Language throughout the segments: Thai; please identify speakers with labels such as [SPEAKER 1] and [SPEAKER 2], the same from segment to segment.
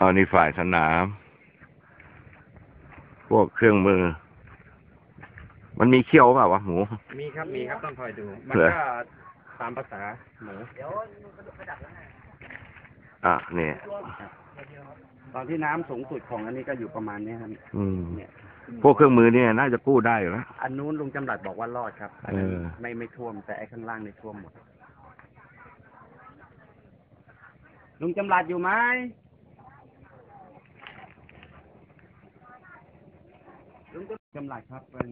[SPEAKER 1] อ๋อนี่ฝ่ายสนาม พวกเครื่องมือ มันมีเขี้ยวเปล่าวะหมู
[SPEAKER 2] มีครับ มีครับ ต้องคอยดู มัน
[SPEAKER 1] เหรอ
[SPEAKER 2] ก็ตามภาษาหมู
[SPEAKER 1] อะนี่
[SPEAKER 2] ตอนที่น้ำสูงสุดของอันนี้ก็อยู่ประมาณเนี้ยครับ
[SPEAKER 1] อืม
[SPEAKER 2] เนี่ย
[SPEAKER 1] พวกเครื่องมือเนี่ยน่าจะกู้ได้อยู่แล้ว
[SPEAKER 2] อันนู้นลุงจำรัดบอกว่ารอดครับอันนั้น
[SPEAKER 1] เออ
[SPEAKER 2] ไม่ไม่ท่วม แต่ไอ้ข้างล่างในท่วมหมด ลุงจำรัดอยู่ไหมลุง จำรัดครับเป็น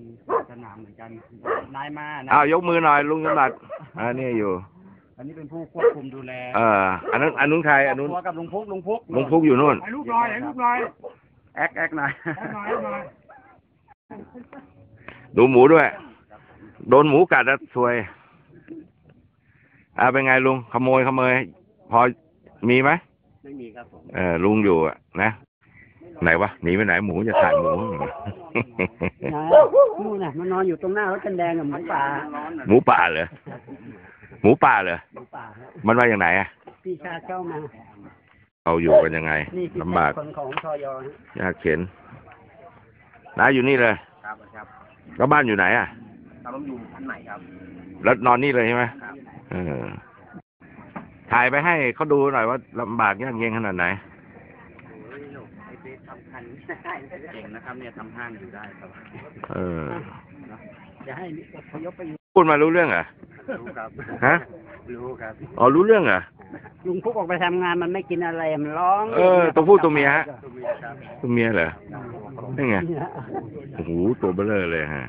[SPEAKER 2] สนามเหมือนกันนายมานาย
[SPEAKER 1] อ้าวยกมือหน่อยลุงจำรัดอ่านี่อยู่
[SPEAKER 2] อันนี้เป็นผู้ควบคุมดูแล
[SPEAKER 1] เอออันนั้นอันนู้นใครอันนู้น
[SPEAKER 2] ตัวกับลุงพุกลุงพุก
[SPEAKER 1] ลุงพุกอยู่นู่น
[SPEAKER 2] ไอ้ลูกลอยไอ้ลูกลอยแอกแอกหน่อยแอกหน่อยแอกหน่อย
[SPEAKER 1] ดูหมูด้วย โดนหมูกัดแล้วซวยอ่าเป็นไงลุงขโมยขโมย พอมีไหม
[SPEAKER 2] ไม่มีครับผม
[SPEAKER 1] เออลุงอยู่อะนะ ไหนวะหนีไปไหนหมูจะถ่ายหมู
[SPEAKER 3] นู่นน่ะมันนอนอยู่ตรงหน้ารถกันแดงกับหมูป่า
[SPEAKER 1] หมูป่าเหรอหมูป่าเหรอ
[SPEAKER 3] หมูป่าครับ
[SPEAKER 1] มันว่าอย่างไหนอะ
[SPEAKER 3] พี่ชาติเข้ามา
[SPEAKER 1] เราอยู่กันยังไง
[SPEAKER 3] นี่คือ
[SPEAKER 1] ลำบาก
[SPEAKER 3] คนของทอยอฮะ
[SPEAKER 1] ยากเข็นน้าอยู่นี่เลย
[SPEAKER 2] ครับครับ
[SPEAKER 1] แล้วบ้านอยู่ไหนอะ
[SPEAKER 2] ครับผมอยู่ชั้นไหนครับ
[SPEAKER 1] แล้วนอนนี่เลยใช่ไหม
[SPEAKER 2] ครับ
[SPEAKER 1] เออถ่ายไปให้เขาดูหน่อยว่าลำบากยากเย็นขนาดไหน
[SPEAKER 2] โอ้ยลูกไอ้เบสทำคันเก่งนะครับ เนี่ยทำห้างอยู่ได้ครับ
[SPEAKER 1] เออ
[SPEAKER 3] จะให้อพยพไปอยู่
[SPEAKER 1] พูดมารู้เรื่องเหรอะ
[SPEAKER 2] รู้ครับ
[SPEAKER 1] ฮะ
[SPEAKER 2] รู้ครับ
[SPEAKER 1] อ๋อรู้เรื่องเหรอะ
[SPEAKER 3] ลุงพุกออกไปทำงานมันไม่กินอะไรมันร้อง
[SPEAKER 1] เออตัวผู้ตัวเมียฮะ
[SPEAKER 2] ตัวเมียครับ
[SPEAKER 1] ตัวเมียเหรอนี่ไง
[SPEAKER 3] เนี่ย
[SPEAKER 1] โอ้โหตัวเบลอเลยฮะ